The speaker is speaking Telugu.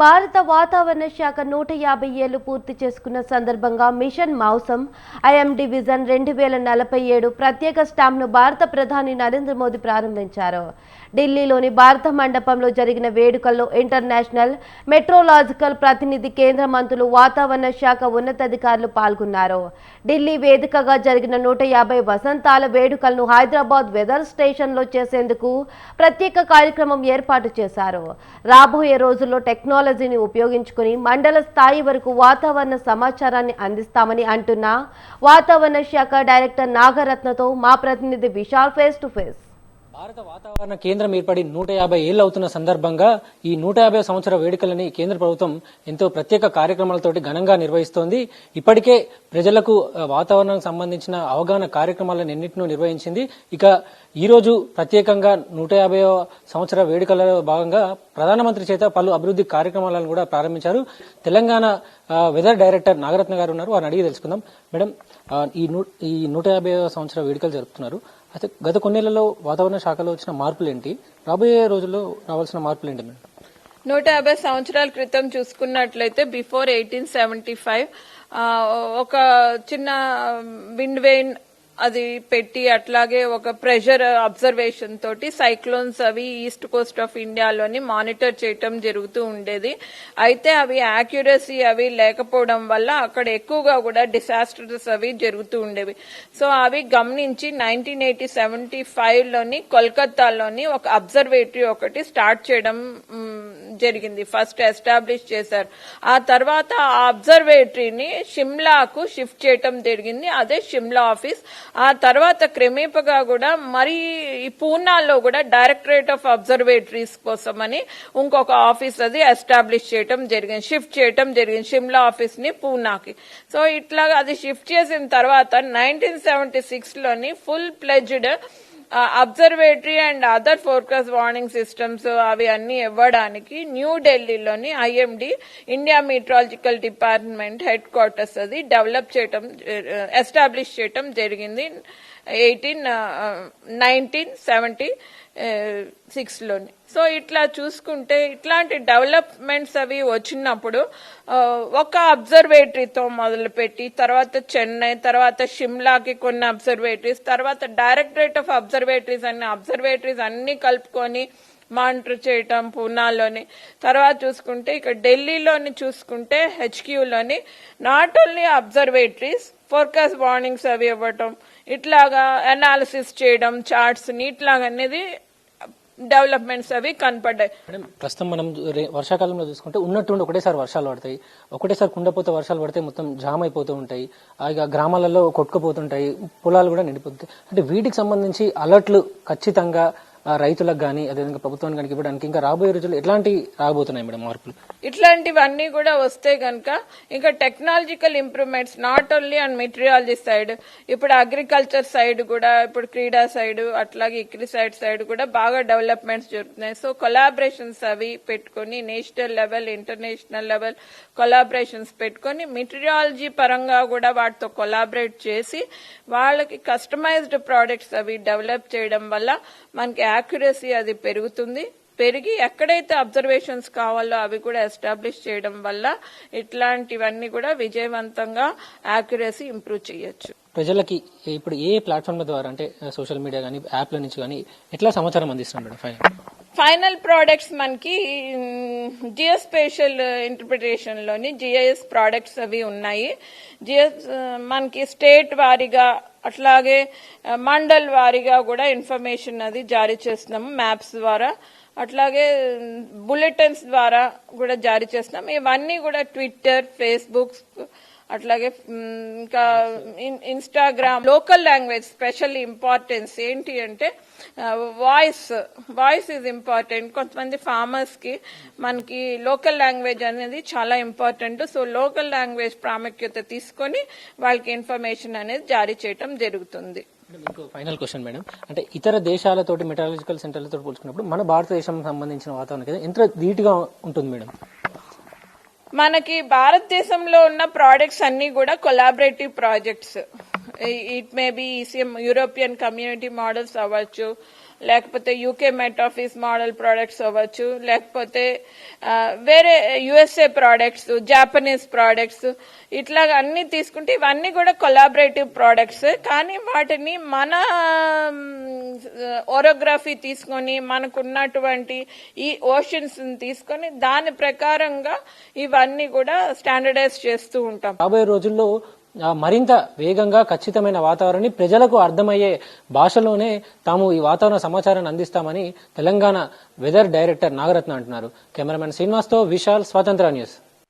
భారత వాతావరణ శాఖ నూట యాభై ఏళ్ళు పూర్తి చేసుకున్న సందర్భంగా మిషన్ మౌసం ఐఎం డివిజన్ రెండు వేల నలభై ఏడు ప్రత్యేక స్టాంప్ను భారత ప్రధాని నరేంద్ర మోదీ ప్రారంభించారు. ఢిల్లీలోని భారత మండపంలో జరిగిన వేడుకల్లో ఇంటర్నేషనల్ మెట్రోలాజికల్ ప్రతినిధి కేంద్ర మంత్రులు వాతావరణ శాఖ ఉన్నతాధికారులు పాల్గొన్నారు. ఢిల్లీ వేదికగా జరిగిన నూట యాభై వసంతాల వేడుకలను హైదరాబాద్ వెదర్ స్టేషన్లో చేసేందుకు ప్రత్యేక కార్యక్రమం ఏర్పాటు చేశారు. రాబోయే రోజుల్లో టెక్నాలజీ టెక్నాలజీని ఉపయోగించుకుని మండల స్థాయి వరకు వాతావరణ సమాచారాన్ని అందిస్తామని అంటున్న. వాతావరణ శాఖ డైరెక్టర్ నాగరత్నతో మా ప్రతినిధి విశాల్ ఫేస్ టు ఫేస్. భారత వాతావరణ కేంద్రం ఏర్పడి నూట యాభై ఏళ్ళు అవుతున్న సందర్భంగా ఈ నూట యాభై సంవత్సర వేడుకలని కేంద్ర ప్రభుత్వం ఎంతో ప్రత్యేక కార్యక్రమాలతోటి ఘనంగా నిర్వహిస్తోంది. ఇప్పటికే ప్రజలకు వాతావరణానికి సంబంధించిన అవగాహన కార్యక్రమాలను ఎన్నింటినూ నిర్వహించింది. ఇక ఈ రోజు ప్రత్యేకంగా నూట యాభై సంవత్సర వేడుకలలో భాగంగా ప్రధానమంత్రి చేత పలు అభివృద్ధి కార్యక్రమాలను కూడా ప్రారంభించారు. తెలంగాణ వెదర్ డైరెక్టర్ నాగరత్న గారు ఉన్నారు. వారిని అడిగి తెలుసుకుందాం. మేడం ఈ నూ ఈ నూట యాభై సంవత్సర వేడుకలు జరుపుతున్నారు. అయితే గత కొన్నేళ్ళలో వాతావరణ శాఖలో వచ్చిన మార్పులు ఏంటి రాబోయే రోజుల్లో రావాల్సిన మార్పులు ఏంటి మేడం? నూట యాభై సంవత్సరాల క్రితం చూసుకున్నట్లయితే బిఫోర్ ఎయిటీన్ సెవెంటీ ఫైవ్ ఒక చిన్న విండ్ వెయిన్ అది పెట్టి అట్లాగే ఒక ప్రెషర్ అబ్జర్వేషన్ తోటి సైక్లోన్స్ అవి ఈస్ట్ కోస్ట్ ఆఫ్ ఇండియాలోని మానిటర్ చేయటం జరుగుతూ ఉండేది. అయితే అవి యాక్యురసీ అవి లేకపోవడం వల్ల అక్కడ ఎక్కువగా కూడా డిసాస్టర్స్ అవి జరుగుతూ ఉండేవి. సో అవి గమనించి నైన్టీన్ ఎయిటీ సెవెంటీ ఫైవ్లోని కోల్కత్తాలోని కోల్కతాలోని ఒక అబ్జర్వేటరీ ఒకటి స్టార్ట్ చేయడం జరిగింది. ఫస్ట్ ఎస్టాబ్లిష్ చేశారు. ఆ తర్వాత ఆ అబ్జర్వేటరీని షిమ్లాకు షిఫ్ట్ చేయటం జరిగింది. అదే షిమ్లా ఆఫీస్ ఆ తర్వాత క్రమేపగా కూడా మరి ఈ పూనాలో కూడా డైరెక్టరేట్ ఆఫ్ అబ్జర్వేటరీస్ అని ఇంకొక ఆఫీస్ అది ఎస్టాబ్లిష్ చేయటం జరిగింది. షిఫ్ట్ చేయటం జరిగింది. షిమ్లా ఆఫీస్ని పూనాకి. సో ఇట్లాగా అది షిఫ్ట్ చేసిన తర్వాత nineteen seventy సిక్స్లోని full pledged observatory and other forecast warning systems అవి అన్ని ఇవ్వడానికి న్యూఢిల్లీలోని IMD India meteorological department headquarters అది డెవలప్ చేయటం ఎస్టాబ్లిష్ చేయటం జరిగింది. ఎయిటీన్ నైన్టీన్ సెవెంటీ సిక్స్లోని. సో ఇట్లా చూసుకుంటే ఇట్లాంటి డెవలప్మెంట్స్ అవి వచ్చినప్పుడు ఒక అబ్జర్వేటరీతో మొదలుపెట్టి తర్వాత చెన్నై తర్వాత షిమ్లాకి కొన్ని అబ్జర్వేటరీస్ తర్వాత డైరెక్టరేట్ ఆఫ్ అబ్జర్వేటరీస్ అన్ని అబ్జర్వేటరీస్ అన్ని కలుపుకొని మానిటర్ చేయటం పూనాలోని. తర్వాత చూసుకుంటే ఇక ఢిల్లీలోని చూసుకుంటే హెచ్క్యూలోని not only observatories forecast warnings అవి ఇవ్వటం ఇట్లాగా అనాలిసిస్ చేయడం చార్ట్స్ ఇట్లాగా అనేది డెవలప్మెంట్స్ అవి కనపడ్డాయి. ప్రస్తుతం మనం వర్షాకాలంలో చూసుకుంటే ఉన్నట్టుండి ఒకటేసారి వర్షాలు పడతాయి. ఒకటేసారి కుండపోతే వర్షాలు పడితే మొత్తం జామ్ అయిపోతూ ఉంటాయి. ఇక గ్రామాలలో కొట్టుకుపోతుంటాయి. పొలాలు కూడా నిండిపోతాయి అంటే వీటికి సంబంధించి అలర్ట్లు ఖచ్చితంగా రైతులకు కానీ అదేవిధంగా ప్రభుత్వానికి కానీ ఇవ్వడానికి ఇంకా రాబోయే రోజుల్లో ఎట్లాంటి రాబోతున్నాయి మేడం మార్పులు? ఇట్లాంటివన్నీ కూడా వస్తే గనక ఇంకా technological improvements not only and meteorology side ఇప్పుడు అగ్రికల్చర్ సైడ్ కూడా ఇప్పుడు క్రీడా సైడ్ అట్లాగే ఇక్రి సైడ్ సైడ్ కూడా బాగా డెవలప్మెంట్స్ జరుగుతున్నాయి. సో కొలాబరేషన్స్ అవి పెట్టుకొని national level international level collaborations పెట్టుకొని మెటీరియాలజీ పరంగా కూడా వాటితో కొలాబరేట్ చేసి వాళ్ళకి కస్టమైజ్డ్ ప్రోడక్ట్స్ అవి డెవలప్ చేయడం వల్ల మనకి యాక్యురసీ అది పెరుగుతుంది. పెరిగి ఎక్కడైతే అబ్జర్వేషన్స్ కావాలో అవి కూడా ఎస్టాబ్లిష్ చేయడం వల్ల ఇట్లాంటివన్నీ కూడా విజయవంతంగా యాక్యురసీ ఇంప్రూవ్ చేయొచ్చు. ప్రజలకి ఇప్పుడు ఏ ప్లాట్ఫామ్ల ద్వారా అంటే సోషల్ మీడియా కానీ యాప్ల నుంచి కానీ ఎట్లా సమాచారం అందిస్తున్నారు మేడం ఫైనల్ ఫైనల్ ప్రోడక్ట్స్ మనకి జియోస్పేషల్ ఇంటర్ప్రిటేషన్లోని జిఐఎస్ ప్రోడక్ట్స్ అవి ఉన్నాయి. జిఎస్ మనకి స్టేట్ వారీగా అట్లాగే మండల్ వారీగా కూడా ఇన్ఫర్మేషన్ అది జారీ చేస్తున్నాము మ్యాప్స్ ద్వారా. అట్లాగే బులెటిన్స్ ద్వారా కూడా జారీ చేస్తున్నాం ఇవన్నీ కూడా ట్విట్టర్ ఫేస్బుక్ అట్లాగే ఇంకా in- Instagram local language special importance ఏంటి అంటే వాయిస్ వాయిస్ ఈజ్ ఇంపార్టెంట్ కొంతమంది ఫార్మర్స్కి మనకి లోకల్ లాంగ్వేజ్ అనేది చాలా ఇంపార్టెంట్ సో లోకల్ లాంగ్వేజ్ ప్రాముఖ్యత తీసుకొని వాళ్ళకి ఇన్ఫర్మేషన్ అనేది జారీ చేయటం జరుగుతుంది. Final question madam. అంటే ఇతర దేశాలతోటి మెటాలజికల్ సెంటర్లతో పోల్చుకున్నప్పుడు మన భారతదేశం సంబంధించిన వాతావరణం కదా ఎంత ధీటుగా ఉంటుంది మేడం? మనకి భారతదేశంలో ఉన్న ప్రోడక్ట్స్ అన్ని కూడా collaborative projects it may be ECM European community models అవ్వచ్చు లేకపోతే UK met office model products అవ్వచ్చు లేకపోతే వేరే యుఎస్ఏ ప్రోడక్ట్స్ జాపనీస్ ప్రోడక్ట్స్ ఇట్లా అన్ని తీసుకుంటే ఇవన్నీ కూడా కొలాబరేటివ్ ప్రోడక్ట్స్ కానీ వాటిని మన ఓరోగ్రఫీ తీసుకొని మనకున్నటువంటి ఈ ఓషన్స్ తీసుకొని దాని ప్రకారంగా ఇవన్నీ కూడా స్టాండర్డైజ్ చేస్తూ ఉంటాం. రాబోయే రోజుల్లో మరింత వేగంగా ఖచ్చితమైన వాతావరణాన్ని ప్రజలకు అర్థమయ్యే భాషలోనే తాము ఈ వాతావరణ సమాచారాన్ని అందిస్తామని తెలంగాణ వెదర్ డైరెక్టర్ నాగరత్న అంటున్నారు. కెమెరామెన్ శ్రీనివాస్తో విశాల్ స్వాతంత్ర న్యూస్.